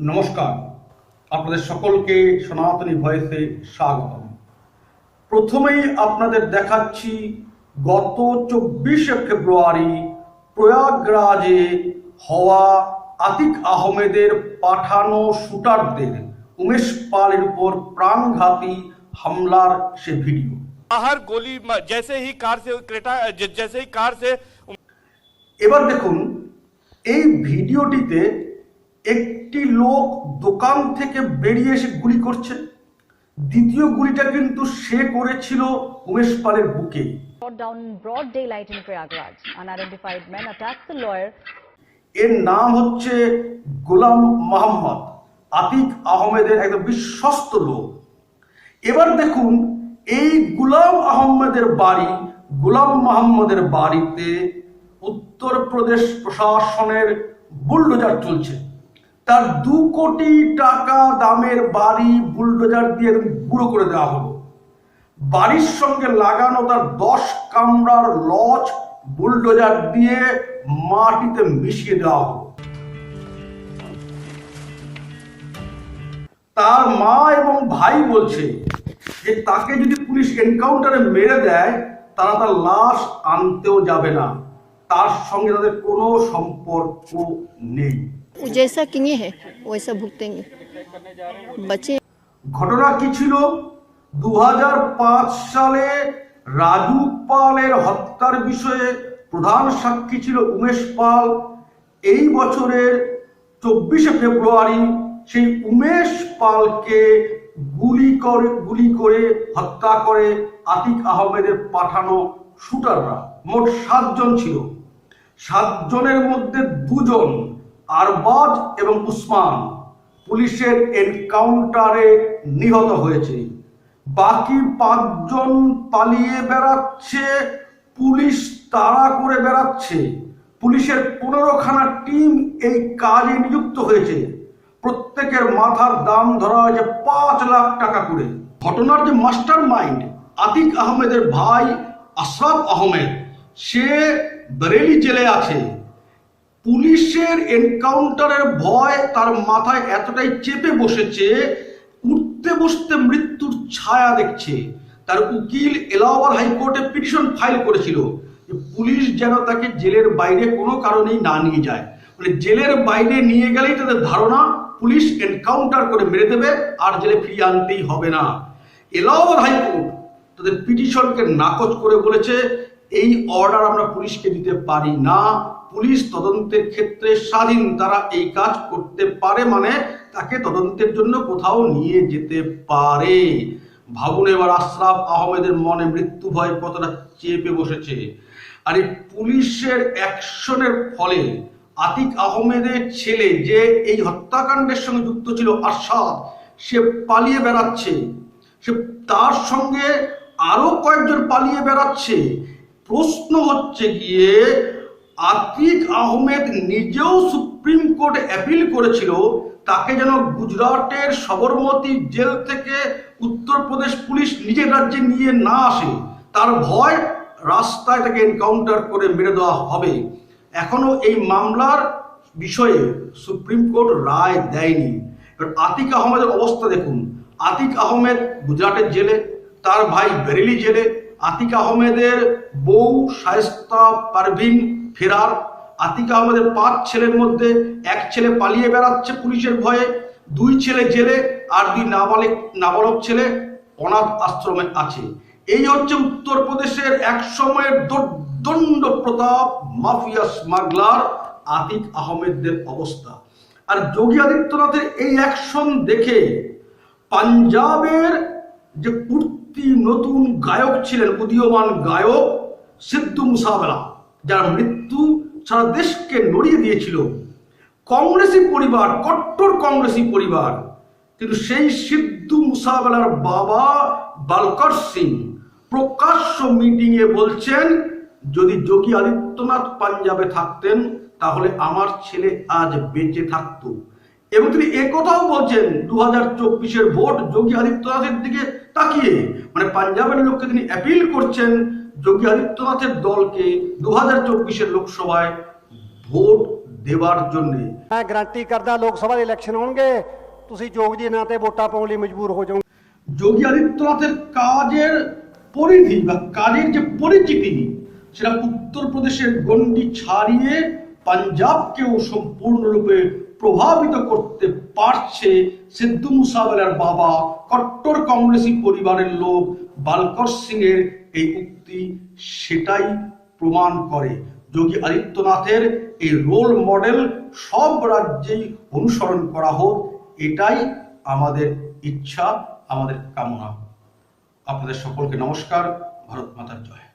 নমস্কার আপনাদের সকলকে সনাতনী ভয়েসে স্বাগতম প্রথমেই আপনাদের দেখাচ্ছি গত চব্বিশে ফেব্রুয়ারি প্রয়াগরাজে হওয়া আতিক আহমেদের পাঠানো শুটারদের উমেশ পালের উপর প্রাণঘাতী হামলার সে ভিডিও बाहर गोली म- जैसे ही कार से क्रेटा ज- जैसे ही कार से এবার দেখুন এই ভিডিওটিতে একটি লোক দোকান থেকে বেরিয়ে এসে গুলি করছে। দ্বিতীয় গুলিটা কিন্তু সে করেছিল উমেশ পালের বুকে। Brought down in broad daylight in Prayagraj. Unidentified men attacked the lawyer. এর নাম হচ্ছে গোলাম মোহাম্মদ। আতিক আহমেদের একদম বিশ্বস্ত লোক। এবার দেখুন এই গুলাম আহমেদের বাড়ি গুলাম মোহাম্মদের বাড়িতে উত্তরপ্রদেশ প্রশাসনের বুলডোজার চলছে। তার দু কোটি টাকা দামের বাড়ি বুলডোজার দিয়ে গুঁড়ো করে দেওয়া হলো। বাড়ির সঙ্গে লাগানো তার দশ কামরার লজ বুলডোজার দিয়ে মাটিতে মিশিয়ে দেওয়া হলো। তার মা এবং ভাই বলছে যে তাকে যদি পুলিশ এনকাউন্টারে মেরে দেয়, তারা তার লাশ আনতেও যাবে না। তার সঙ্গে তাদের কোনো সম্পর্ক নেই। जैसा किए हैं वैसा भुगतेंगे बच्चे ঘটনা কি ছিল দু সালে রাজু পালের হত্যার বিষয়ে প্রধান সাক্ষী ছিল উমেশ পাল এই বছরের চব্বিশে ফেব্রুয়ারি সেই উমেশ পালকে গুলি করে গুলি করে হত্যা করে আতিক আহমেদের পাঠানো শুটাররা মোট সাতজন ছিল সাতজনের মধ্যে দুজন আরবাজ এবং উসমান পুলিশের এনকাউন্টারে নিহত হয়েছে। বাকি পাঁচজন পালিয়ে বেড়াচ্ছে, পুলিশ তাড়া করে বেড়াচ্ছে। পুলিশের পনেরোখানা টিম এই কাজে নিযুক্ত হয়েছে। প্রত্যেকের মাথার দাম ধরা হয়েছে পাঁচ লাখ টাকা করে। ঘটনার যে মাস্টার মাইন্ড আতিক আহমেদের ভাই আশরাফ আহমেদ, সে বরেলি জেলে আছে। পুলিশের এনকাউন্টারের ভয় তার মাথায় এতটাই চেপে বসেছে, উঠতে বসতে মৃত্যুর ছায়া দেখছে। তার উকিল এলাহাবাদ হাইকোর্টে পিটিশন ফাইল করেছিল পুলিশ যেন তাকে জেলের বাইরে কোনো কারণেই না নিয়ে যায়। মানে জেলের বাইরে নিয়ে গেলেই তাদের ধারণা, পুলিশ এনকাউন্টার করে মেরে দেবে, আর জেলে ফিরিয়ে আনতেই হবে না। এলাহাবাদ হাইকোর্ট তাদের পিটিশনকে নাকচ করে বলেছে, এই অর্ডার আমরা পুলিশকে দিতে পারি না। পুলিশ তদন্তের ক্ষেত্রে স্বাধীন তারা এই কাজ করতে পারে মানে তাকে তদন্তের জন্য কোথাও নিয়ে যেতে পারে। ভাবুন এবার আশরাফ আহমেদের মনে মৃত্যু ভয় কতটা চেপে বসেছে। আর এই পুলিশের অ্যাকশনের ফলে আতিক আহমেদের ছেলে যে এই হত্যাকাণ্ডের সঙ্গে যুক্ত ছিল আসাদ সে পালিয়ে বেড়াচ্ছে। সে তার সঙ্গে আরও কয়েকজন পালিয়ে বেড়াচ্ছে। প্রশ্ন হচ্ছে গিয়ে আতিক আহমেদ নিজেও সুপ্রিম কোর্টে অ্যাপিল করেছিল তাকে যেন গুজরাটের সবরমতী জেল থেকে উত্তরপ্রদেশ পুলিশ নিজের রাজ্যে নিয়ে না আসে। তার ভয় রাস্তায় তাকে এনকাউন্টার করে মেরে দেওয়া হবে। এখনও এই মামলার বিষয়ে সুপ্রিম কোর্ট রায় দেয়নি। এবার আতিক আহমেদের অবস্থা দেখুন। আতিক আহমেদ গুজরাটের জেলে, তার ভাই বেরেলি জেলে আতিক আহমেদের বউ শায়েস্তা পারভিন ফেরার। আতিক আহমেদের পাঁচ ছেলের মধ্যে এক ছেলে পালিয়ে বেড়াচ্ছে পুলিশের ভয়ে, দুই ছেলে জেলে আর দুই নাবালিক, নাবালক ছেলে অনাথ আশ্রমে আছে। এই হচ্ছে উত্তরপ্রদেশের এক সময়ের দণ্ড প্রতাপ, মাফিয়া স্মাগলার আতিক আহমেদদের অবস্থা। আর যোগী আদিত্যনাথের এই অ্যাকশন দেখে পাঞ্জাবের যে কুর্তি নতুন গায়ক ছিলেন, উদীয়মান গায়ক সিদ্ধু মুসাবেলা যার মৃত্যু সারা দেশকে নড়িয়ে দিয়েছিল। কংগ্রেসি পরিবার, কট্টর কংগ্রেসি পরিবার, কিন্তু সেই সিদ্ধু মুসাবেলার বাবা বালকর সিং প্রকাশ্য মিটিংয়ে বলছেন, যদি যোগী আদিত্যনাথ পাঞ্জাবে থাকতেন, তাহলে আমার ছেলে আজ বেঁচে থাকতো। এবং তিনি একথাও বলছেন দু হাজার চব্বিশের ভোট যোগী আদিত্যনাথের দিকে তাকিয়ে। মানে পাঞ্জাবের লোককে তিনি অ্যাপিল করছেন যোগী আদিত্যনাথের দলকে দু হাজার চব্বিশের লোকসভায় ভোট দেওয়ার জন্য। হ্যাঁ गारंटी লোকসভার ইলেকশন सभा इलेक्शन होंगे। ਤੁਸੀਂ ਜੋਗ ਜੀ ਨਾਂ ਤੇ ਵੋਟਾਂ ਪਾਉਣ ਲਈ যোগী আদিত্যনাথের কাজের পরিধি বা কাজের যে পরিচিতি সেটা উত্তরপ্রদেশের গণ্ডি ছাড়িয়ে পাঞ্জাবকেও সম্পূর্ণরূপে প্রভাবিত করতে পারছে সিদ্ধু মুসাবেলার বাবা কট্টর কংগ্রেসি পরিবারের লোক বালকর সিং এর এই উক্তি সেটাই প্রমাণ করে। যোগী আদিত্যনাথের এই রোল মডেল সব রাজ্যেই অনুসরণ করা হোক, এটাই আমাদের ইচ্ছা, আমাদের কামনা। আপনাদের সকলকে নমস্কার, ভারত মাতার জয়।